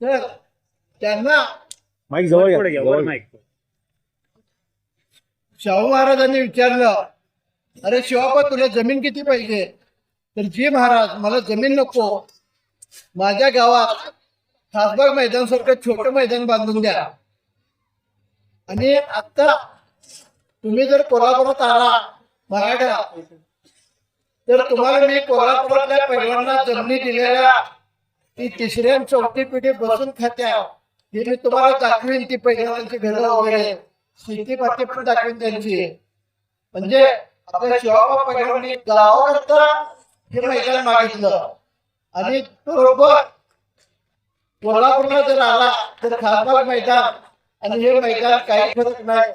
तर त्यांना माईक जवळ घ्या, पुढे घ्या, जवळ वर घ्या. mic. शाहू महाराजांनी विचारलं अरे शिवापा तुला जमीन किती पाहिजे तर जी महाराज मला जमीन नको माझ्या गावात खासबाग मैदान सारखं छोटं मैदान बांधून द्या आणि आता तुम्ही जर कोल्हापुरात आला मराठा तर तुम्हाला मी कोल्हापुरातल्या पैलवांना जमिनी दिलेल्या ती तिसऱ्या चौथी पिढी बसून खात्या. हे मी तुम्हाला दाखवीन ती पहिल्यांची घरं वगैरे. शेती पाती पण दाखवीन त्यांची. म्हणजे आपल्या शिवाबा पैलवानी गावाकरता हे मैदान मागितलं. आणि बरोबर कोल्हापूरला जर आला तर खासबाग मैदान आणि हे मैदान काही फरक नाही.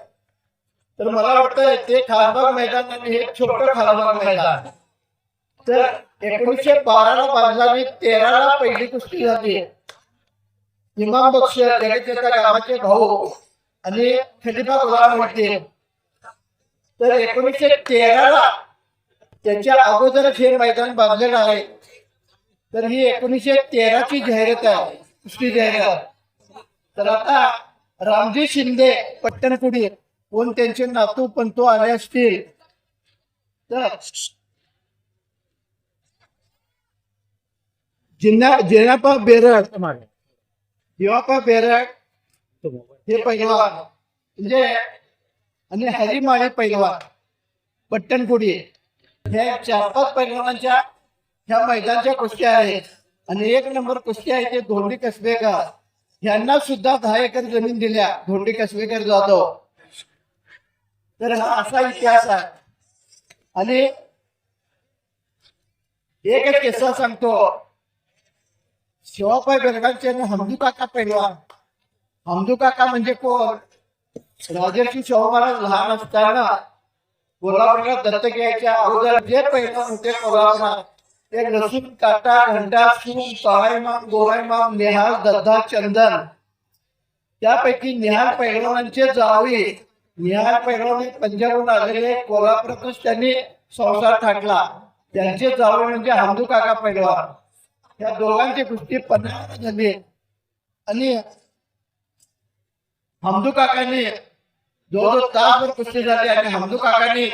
तर मला वाटतं ते खासबाग मैदान आणि हे छोटं खासबाग मैदान. तर एकोणीसशे बाराला बांधला आणि तेराला पहिली कुस्ती झाली. इमाम बक्ष जगतेचा गावाचे भाऊ आणि खलिफा गुलाम होते. तर एकोणीसशे तेराला त्याच्या अगोदरच हे मैदान बांधलेलं आहे. तर ही एकोणीसशे तेराची जाहिरात आहे कुस्ती जाहिरात. तर आता रामजी शिंदे पट्टणकुडी कोण त्यांचे नातू पण तो आले असतील? तर जिन्ना जिनापा बेरड. जिवापा बेरड. हे पैलवान म्हणजे आणि हरिमाळे पैलवान पट्टणकुडी. हे चार पाच पैलवानांच्या ह्या मैदानच्या कुस्त्या आहेत. आणि एक नंबर कुस्ती आहे ते धोंडी कसबेकर. यांना सुद्धा दहा एकर जमीन दिल्या धोंडी कसबेकर जाधव. तर हा असा इतिहास आहे. आणि एकच किस्सा सांगतो. शिवापाई बेरडांचे आणि हमदू काका पैलवान हमदू काका म्हणजे कोण? राजर्षी शाहू महाराज लहान असताना कोल्हापूरला दत्तक यायच्या अगोदर जे पैलवान होते कोल्हापुरात ते लसूण काटा घंटा सून सहायमाम गोवायमाम नेहाल दद्दा चंदन. त्यापैकी निहाल पैलवानांचे जावई. निहाल पैलवान पंजाबहून आलेले कोल्हापुरातच त्यांनी संसार टाकला त्यांचे जावई म्हणजे हमदू काका पैलवान. या दोघांची कुस्ती पन्नास झाली. आणि हमदू काकांनी जवळजवळ तासभर कुस्ती झाली आणि हमदू काकांनी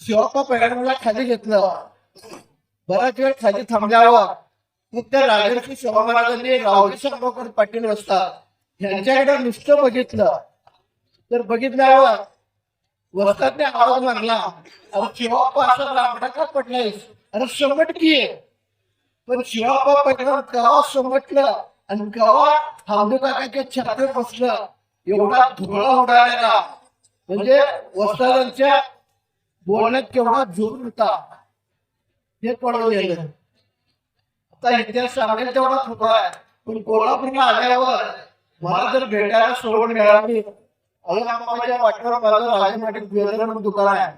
शिवप्पा पैलवानला खाली घेतलं. बराच वेळ खाली थांबल्यावर मग त्या राजर्षी शिवा महाराजांनी राहुल शंभकर पाटील असतात यांच्याकडे नुसतं बघितलं. तर बघितल्यावर वस्तातने आवाज मारला अरे शिवाप्पा असा लांबडा का पडलायस? अरे शंभर की पण शिवाप्पा पहिला गावा समटलं आणि गावात थांबू काकाच्या बसलं एवढा धुळा उडालेला. म्हणजे वस्तादांच्या बोलण्यात केवढा जोर होता. हे पडून गेलं आता इतिहास सांगेल तेवढा थोडा आहे. पण कोल्हापूरला आल्यावर मला जर भेटायला सोडून मिळाली अजून माझ्या वाटेवर माझं राजे दुकान आहे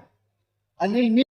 आणि मी